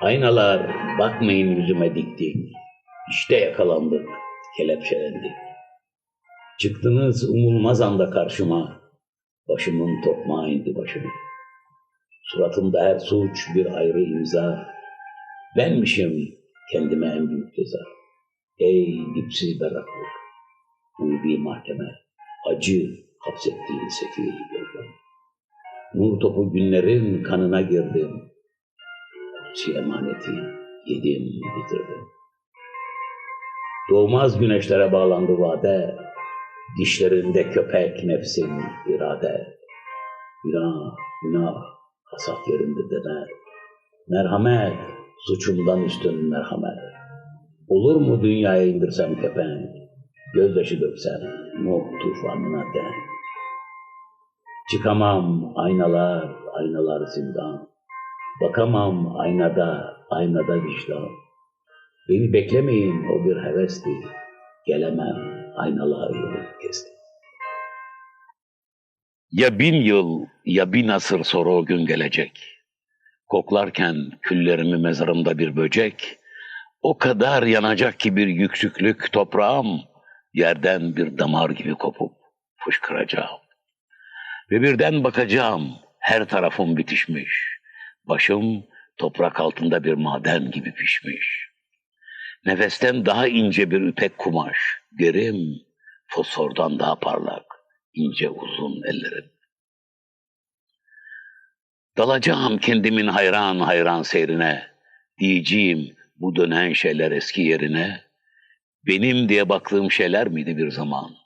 Aynalar bakmayın yüzüme dik dik. İşte yakalandık, kelepçelendik. Çıktınız umulmaz anda karşıma. Başımın tokmağı indi başıma. Suratımda her suç bir ayrı imza. Benmişim kendime en büyük ceza. Ey dipsiz berraklık, uydu mahkeme, acı hapsettiğin sefil gölgem. Nur topu günlerin kanına girdim. Kutsi emaneti yedim bitirdim. Doğmaz güneşlere bağlandı vade, dişlerinde köpek nefsin irade. Günah, günah, hasat yerinde deme. Merhamet, suçumdan üstün merhamet. Olur mu dünyaya indirsem kepenk, gözyaşı döksem Nuh tufanına denk. Çıkamam aynalar, aynalar zindan. Bakamam aynada, aynada vicdan. Beni beklemeyin o bir hevesti. Gelemem aynalar yolu kesti. Ya bin yıl ya bin asır sonra o gün gelecek. Koklarken küllerimi mezarımda bir böcek, o kadar yanacak ki bir yüksüklük toprağım, yerden bir damar gibi kopup fışkıracağım. Ve birden bakacağım, her tarafım bitişmiş. Başım toprak altında bir maden gibi pişmiş. Nefesten daha ince bir ipek kumaş, derim, fosfordan daha parlak, ince uzun ellerim. Dalacağım kendimin hayran hayran seyrine, diyeceğim bu dönen şeyler eski yerine, benim diye baktığım şeyler miydi bir zaman?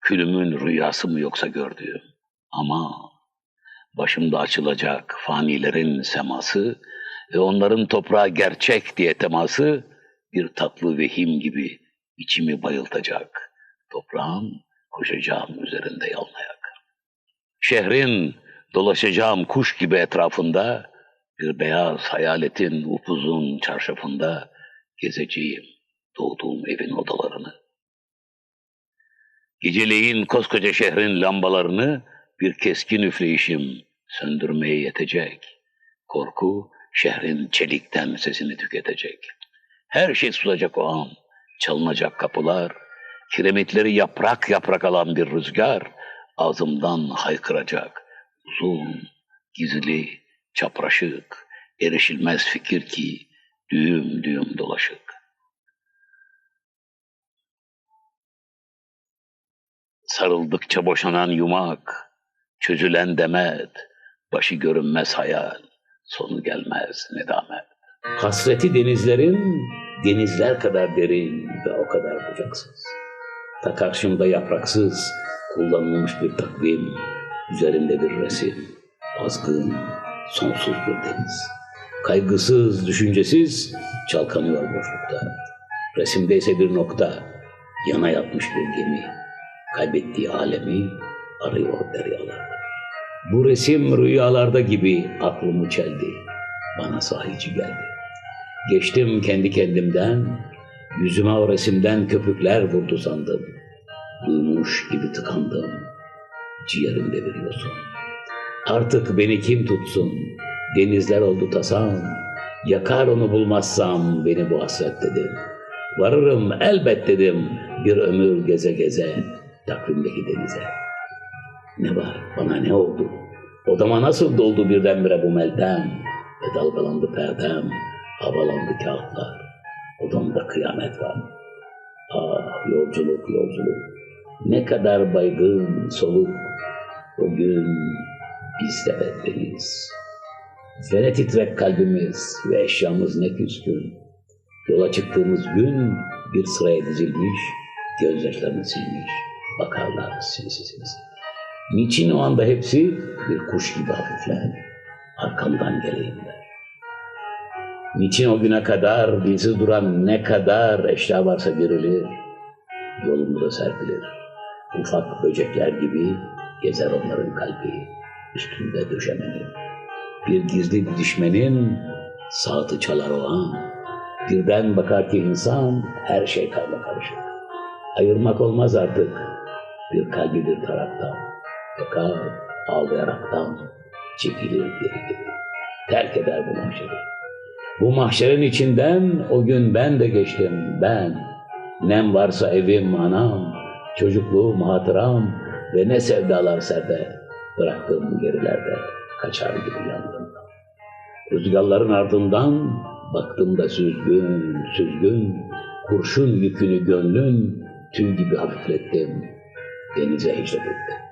Külümün rüyası mı yoksa gördüğüm? Ama başımda açılacak fanilerin seması ve onların toprağa gerçek diye teması bir tatlı vehim gibi içimi bayıltacak. Toprağın koşacağım üzerinde yalnayak. Şehrin dolaşacağım kuş gibi etrafında bir beyaz hayaletin upuzun çarşafında gezeceğim doğduğum evin odalarını. Geceleyin koskoca şehrin lambalarını bir keskin üfleyişim söndürmeye yetecek. Korku şehrin çelikten sesini tüketecek. Her şey susacak o an. Çalınacak kapılar, kiremitleri yaprak yaprak alan bir rüzgar ağzımdan haykıracak. Uzun, gizli, çapraşık, erişilmez fikir ki düğüm düğüm dolaşık. Sarıldıkça boşanan yumak, çözülen demet, başı görünmez hayal, sonu gelmez nedamet. Hasreti denizlerin denizler kadar derin ve o kadar bucaksız. Ta karşımda yapraksız, kullanılmış bir takvim, üzerinde bir resim, azgın, sonsuz bir deniz. Kaygısız, düşüncesiz çalkanıyor boşlukta. Resimde ise bir nokta, yana yatmış bir gemi. Kaybettiği alemi arıyor deryalarda. Bu resim rüyalarda gibi aklımı çeldi. Bana sahici geldi. Geçtim kendi kendimden, yüzüme o resimden köpükler vurdu sandım. Duymuş gibi tıkandım, ciğerimde bir. Artık beni kim tutsun, denizler oldu tasam, yakar onu bulmazsam beni bu hasret dedim. Varırım elbet dedim, bir ömür geze geze, takvimdeki denize. Ne var, bana ne oldu? Odama nasıl doldu birdenbire bu meltem? Ve dalgalandı perdem, havalandı kağıtlar. Odamda kıyamet var. Ah yolculuk yolculuk. Ne kadar baygın soluk. O gün biz de beddeniz. Ve titrek kalbimiz ve eşyamız ne küskün. Yola çıktığımız gün bir sıraya dizilmiş, gözyaşlarını silmiş. Bakarlar sinsi sinsi. Niçin o anda hepsi bir kuş gibi hafifler, arkamdan geleyim der. Niçin o güne kadar dilsiz duran ne kadar eşya varsa dirilir, yolumda serpilir. Ufak böcekler gibi gezer onların kalbi, üstünde döşemenin. Bir gizli didişmenin saati çalar o an. Birden bakar ki insan her şey karma karışık. Ayırmak olmaz artık bir kalbi bir taraftan. Fakat ağlayaraktan çekilir geri. Terk eder bu mahşeri. Bu mahşerin içinden o gün ben de geçtim ben. Nem varsa evim anam, çocukluğum hatıram ve ne sevdalar serde bıraktığım gerilerde kaçar gibi yandım. Rüzgarların ardından baktım da süzgün, süzgün, kurşun yükünü gönlün tüy gibi hafiflettim. Denize hicret ettim.